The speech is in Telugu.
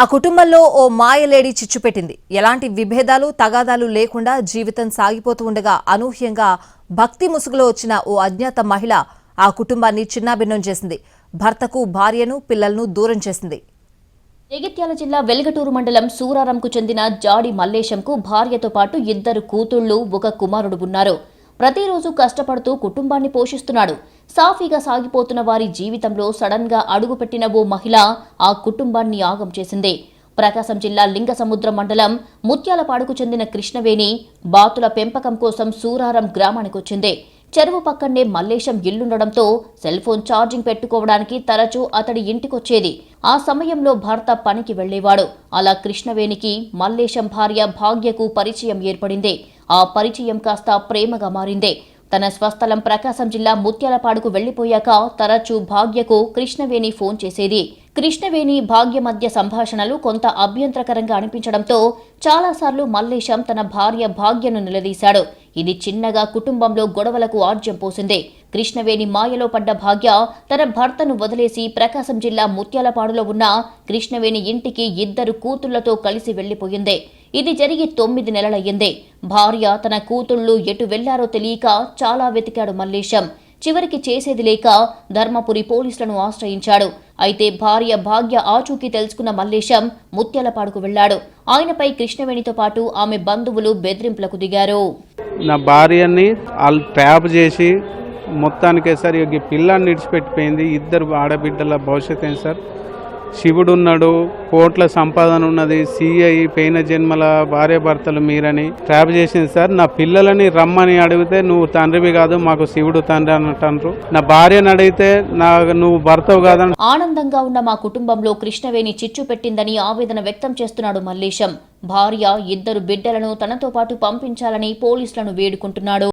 ఆ కుటుంబంలో ఓ మాయలేడి చిచ్చుపెట్టింది ఎలాంటి విభేదాలు తగాదాలు లేకుండా జీవితం సాగిపోతూ ఉండగా అనూహ్యంగా భక్తి ముసుగులో వచ్చిన ఓ అజ్ఞాత మహిళ ఆ కుటుంబాన్ని చిన్నాభిన్నం చేసింది. భర్తకు భార్యను పిల్లలను దూరం చేసింది. జగిత్యాల జిల్లా వెలగటూరు మండలం సూరారంకు చెందిన జాడి మల్లేశంకు భార్యతో పాటు ఇద్దరు కూతుళ్ళు ఒక కుమారుడు ఉన్నారు. ప్రతిరోజు కష్టపడుతూ కుటుంబాన్ని పోషిస్తున్నాడు. సాఫీగా సాగిపోతున్న వారి జీవితంలో సడన్గా అడుగుపెట్టిన ఓ మహిళ ఆ కుటుంబాన్ని ఆగం చేసింది. ప్రకాశం జిల్లా లింగసముద్రం మండలం ముత్యాలపాడుకు చెందిన కృష్ణవేణి బాతుల పెంపకం కోసం సూరారం గ్రామానికొచ్చింది. చెరువు పక్కనే మల్లేశం ఇల్లుండడంతో సెల్ ఫోన్ ఛార్జింగ్ పెట్టుకోవడానికి తరచూ అతడి ఇంటికొచ్చేది. ఆ సమయంలో భర్త పనికి వెళ్ళేవాడు అలా కృష్ణవేణికి మల్లేశం భార్య భాగ్యకు పరిచయం ఏర్పడింది. ఆ పరిచయం కాస్త ప్రేమగా మారిందే. తన స్వస్థలం ప్రకాశం జిల్లా ముత్యాలపాడుకు వెళ్ళిపోయాక తరచూ భాగ్యకు కృష్ణవేణి ఫోన్ చేసేది. కృష్ణవేణి భాగ్య మధ్య సంభాషణలు కొంత అభ్యంతరకరంగా అనిపించడంతో చాలాసార్లు మల్లేశం తన భార్య భాగ్యను నిలదీశాడు. ఇది చిన్నగా కుటుంబంలో గొడవలకు ఆజ్యం పోసింది. కృష్ణవేణి మాయలో పడ్డ భాగ్య తన భర్తను వదిలేసి ప్రకాశం జిల్లా ముత్యాలపాడులో ఉన్న కృష్ణవేణి ఇంటికి ఇద్దరు కూతుళ్ళతో కలిసి వెళ్ళిపోయింది ఇది జరిగి తొమ్మిది నెలలయ్యింది. భార్య తన కూతుళ్ళు ఎటు వెళ్ళారో తెలియక చాలా వెతికాడు మల్లేశం. చివరికి చేసేది లేక ధర్మపురి పోలీసులను ఆశ్రయించాడు. అయితే భార్య భాగ్య ఆచూకీ తెలుసుకున్న మల్లేశం ముత్యాలపాడుకు వెళ్ళాడు. ఆయనపై కృష్ణవేణితో పాటు ఆమె బంధువులు బెదిరింపులకు దిగారు. నా భార్యని వాళ్ళు ట్యాప్ చేసి మొత్తానికే సార్ ఇక ఈ పిల్లాన్ని విడిచిపెట్టిపోయింది ఇద్దరు ఆడబిడ్డల భవిష్యత్ ఏం సార్? శివుడు ఉన్నాడు కోట్ల సంపాదన ఉన్నది సిఐ పైన జన్మల భార్య భర్తలు మీరని ట్రాప్ చేసింది సార్. నా పిల్లలని రమ్మని అడిగితే నువ్వు తండ్రివి కాదు మాకు శివుడు తండ్రి అన్నట్టు నా భార్యను అడిగితే నా నువ్వు భర్తవు కాదని ఆనందంగా ఉన్న మా కుటుంబంలో కృష్ణవేణి చిచ్చు పెట్టిందని ఆవేదన వ్యక్తం చేస్తున్నాడు మల్లేశం. భార్య ఇద్దరు బిడ్డలను తనతో పాటు పంపించాలని పోలీసులను వేడుకుంటున్నాడు.